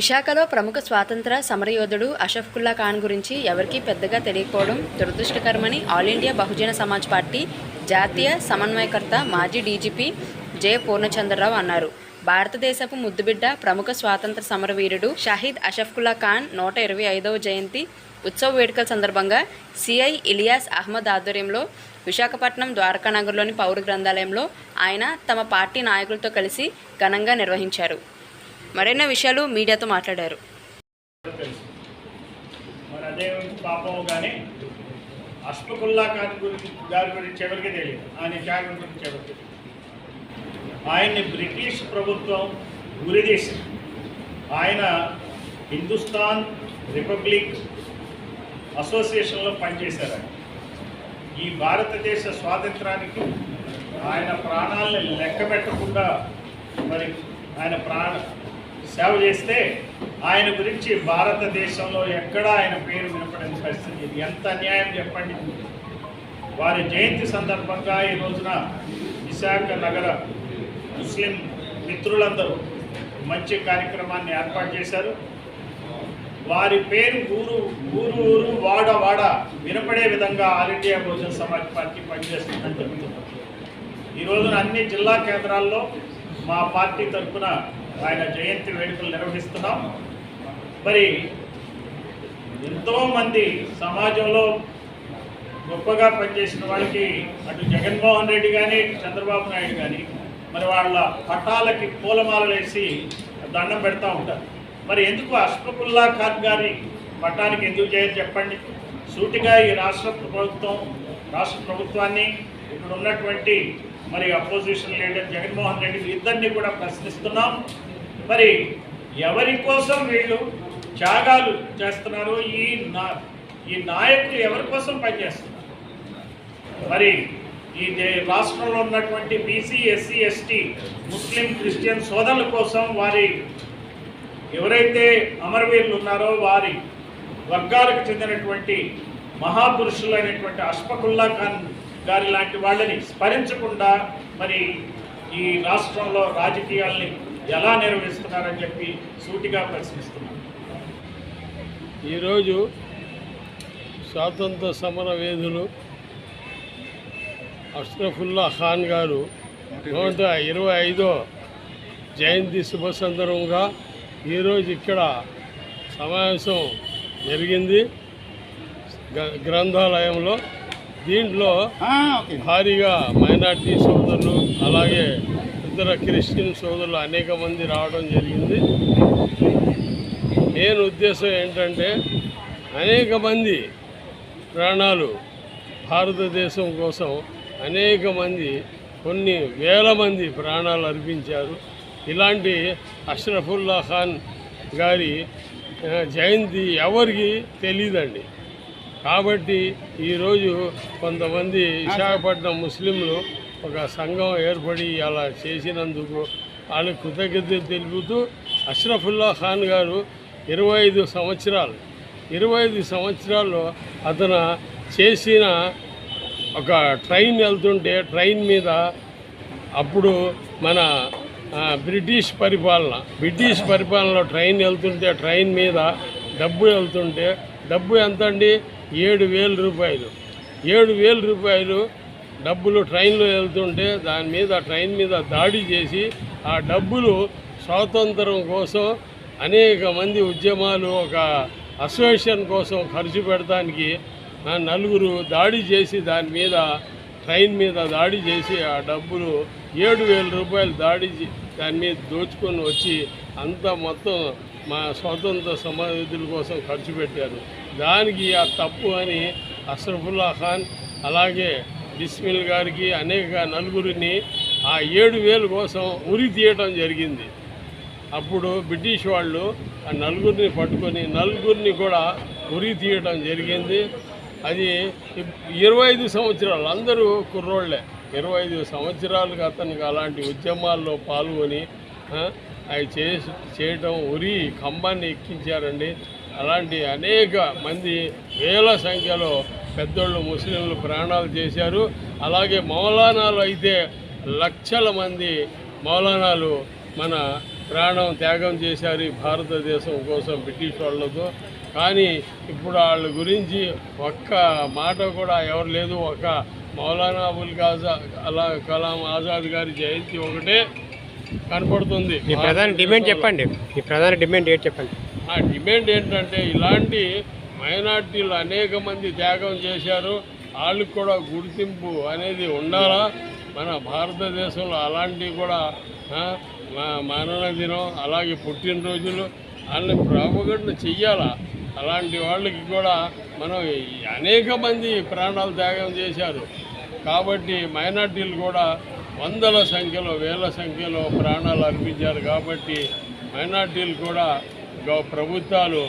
విశాఖలో ప్రముఖ స్వాతంత్ర సమరయోధుడు అషఫ్కుల్లా ఖాన్ గురించి ఎవరికీ పెద్దగా తెలియకపోవడం దురదృష్టకరమని all India Bahujan Samaj party జాతీయ సమన్వయకర్త మాజీ డీజీపీ జె పూర్ణచంద్రరావు అన్నారు. భారతదేశపు ముద్దుబిడ్డ ప్రముఖ స్వాతంత్ర సమరవీరుడు షహీద్ అషఫ్కుల్లా ఖాన్ నూట ఇరవై ఐదవ జయంతి ఉత్సవ వేడుకల సందర్భంగా సిఐ ఇలియాస్ అహ్మద్ ఆధ్వర్యంలో విశాఖపట్నం ద్వారకానగర్లోని పౌర గ్రంథాలయంలో ఆయన తమ పార్టీ నాయకులతో కలిసి ఘనంగా నిర్వహించారు. మరెన్నో విషయాలు మీడియాతో మాట్లాడారు. మరి అదే పాపం కానీ అష్ఫకుల్లా ఖాన్ గురించి గారి గురించి ఎవరికి తెలియదు. ఆయన త్యాగం గురించి ఎవరికి ఆయన్ని బ్రిటిష్ ప్రభుత్వం ఉరిదీసింది ఆయన హిందుస్థాన్ రిపబ్లిక్ అసోసియేషన్లో పనిచేశారు ఆయన. ఈ భారతదేశ స్వాతంత్రానికి ఆయన ప్రాణాలను లెక్క పెట్టకుండా మరి ఆయన ప్రాణ సేవ చేస్తే ఆయన గురించి భారతదేశంలో ఎక్కడా ఆయన పేరు వినపడని పరిస్థితి ఇది. ఎంత అన్యాయం చెప్పండి. వారి జయంతి సందర్భంగా ఈ రోజున విశాఖ నగర ముస్లిం మిత్రులందరూ మంచి కార్యక్రమాన్ని ఏర్పాటు చేశారు. వారి పేరు ఊరు ఊరు ఊరు వాడ వాడ వినపడే విధంగా all India Bahujan Samaj party పనిచేస్తుందని చెబుతున్నారు ఈ రోజున అన్ని జిల్లా కేంద్రాల్లో మా పార్టీ తరఫున ఆయన జయంతి వేడుకలు నిర్వహిస్తున్నాం. మరి ఎంతోమంది సమాజంలో గొప్పగా పనిచేసిన వాళ్ళకి అటు జగన్మోహన్ రెడ్డి కానీ చంద్రబాబు నాయుడు కానీ మరి వాళ్ళ పటాలకి పూలమాలలు వేసి దండం పెడతా ఉంటారు. మరి ఎందుకు అష్ఫకుల్లా ఖాన్ గారి పట్టానికి ఎందుకు చేయాలి చెప్పండి? సూటిగా ఈ రాష్ట్ర ప్రభుత్వం రాష్ట్ర ప్రభుత్వాన్ని ఇక్కడ ఉన్నటువంటి మరి అపోజిషన్ లీడర్ జగన్మోహన్ రెడ్డి ఇద్దరిని కూడా ప్రశ్నిస్తున్నాం. మరి ఎవరి కోసం వీళ్ళు త్యాగాలు చేస్తున్నారు ఈ నా ఈ నాయకులు ఎవరి కోసం పనిచేస్తున్నారు? మరి ఈ రాష్ట్రంలో ఉన్నటువంటి BC SC ST Muslim Christian సోదరుల కోసం వారి ఎవరైతే అమరవీరులు ఉన్నారో వారి వర్గాలకు చెందినటువంటి మహాపురుషులైనటువంటి అష్ఫకుల్లా ఖాన్ గారి లాంటి వాళ్ళని స్మరించకుండా మరి ఈ రాష్ట్రంలో రాజకీయాల్ని ఎలా నిర్వహిస్తున్నారని చెప్పి సూటిగా ప్రశ్నిస్తున్నాను ఈరోజు స్వాతంత్ర సమర వేధులు అష్రఫుల్లా ఖాన్ గారు నూట ఇరవై ఐదో జయంతి శుభ సందర్భంగా ఈరోజు ఇక్కడ సమావేశం జరిగింది. గ్రంథాలయంలో దీంట్లో భారీగా మైనార్టీ సోదరులు అలాగే ఇతర క్రిస్టియన్ సోదరులు అనేక మంది రావడం జరిగింది. మెయిన్ ఉద్దేశం ఏంటంటే అనేక మంది ప్రాణాలు భారతదేశం కోసం అనేక మంది కొన్ని వేల మంది ప్రాణాలు అర్పించారు. ఇలాంటి అష్రఫుల్లా ఖాన్ గారి జయంతి ఎవరికి తెలియదండి కాబట్టి ఈరోజు కొంతమంది విశాఖపట్నం ముస్లింలు ఒక సంఘం ఏర్పడి అలా చేసినందుకు వాళ్ళకి కృతజ్ఞత తెలుపుతూ అష్రఫుల్లా ఖాన్ గారు ఇరవై ఐదు సంవత్సరాలు ఇరవై ఐదు సంవత్సరాల్లో అతను చేసిన ఒక ట్రైన్ వెళ్తుంటే ట్రైన్ మీద అప్పుడు మన బ్రిటిష్ పరిపాలన బ్రిటిష్ పరిపాలనలో ట్రైన్ వెళ్తుంటే ట్రైన్ మీద డబ్బు వెళ్తుంటే డబ్బు ఎంత అండి ఏడు వేల రూపాయలు. ఏడు వేల రూపాయలు డబ్బులు ట్రైన్లో వెళ్తుంటే దాని మీద ట్రైన్ మీద దాడి చేసి ఆ డబ్బులు స్వాతంత్రం కోసం అనేక మంది ఉద్యమాలు ఒక అసోసియేషన్ కోసం ఖర్చు పెడటానికి నలుగురు దాడి చేసి దాని మీద ట్రైన్ మీద దాడి చేసి ఆ డబ్బులు ఏడు వేల రూపాయలు దాడి దాని మీద దోచుకొని వచ్చి అంతా మొత్తం మా స్వాతంత్ర సమాధితుల కోసం ఖర్చు పెట్టారు. దానికి ఆ తప్పు అని అసరఫుల్లా ఖాన్ అలాగే బిస్మిల్ గారికి అనేక నలుగురిని ఆ ఏడు వేల కోసం ఉరి తీయటం జరిగింది. అప్పుడు బ్రిటిష్ వాళ్ళు ఆ నలుగురిని పట్టుకొని నలుగురిని కూడా ఉరి తీయటం జరిగింది. అది ఇరవై ఐదు సంవత్సరాలు అందరూ కుర్రోళ్ళే ఇరవై ఐదు సంవత్సరాలుగా అతనికి అలాంటి ఉద్యమాల్లో పాల్గొని అవి చేసి చేయటం ఉరి కంబాన్ని ఎక్కించారండి. అలాంటి అనేక మంది వేల సంఖ్యలో పెద్దోళ్ళు ముస్లింలు ప్రాణాలు చేశారు. అలాగే మౌలానాలు అయితే లక్షల మంది మౌలానాలు మన ప్రాణం త్యాగం చేశారు ఈ భారతదేశం కోసం బ్రిటిష్ వాళ్ళతో కానీ ఇప్పుడు వాళ్ళ గురించి ఒక్క మాట కూడా ఎవరు లేదు. ఒక మౌలానా అబుల్ కాజా అలా కలాం ఆజాద్ గారి జయంతి ఒకటే. కనపడుతుంది. మీ ప్రధాన డిమాండ్ చెప్పండి. మీ ప్రధాన డిమాండ్ ఏంటి చెప్పండి? ఆ డిమాండ్ ఏంటంటే ఇలాంటి మైనార్టీలు అనేక మంది త్యాగం చేశారు. వాళ్ళకి కూడా గుర్తింపు అనేది ఉండాలా? మన భారతదేశంలో అలాంటివి కూడా మరణ దినం అలాగే పుట్టినరోజులు వాళ్ళని ప్రాపగండ చెయ్యాలా? అలాంటి వాళ్ళకి కూడా మనం అనేక మంది ప్రాణాలు త్యాగం చేశారు. కాబట్టి మైనార్టీలు కూడా వందల సంఖ్యలో వేల సంఖ్యలో ప్రాణాలు అర్పించారు కాబట్టి మైనార్టీలు కూడా ప్రభుత్వాలు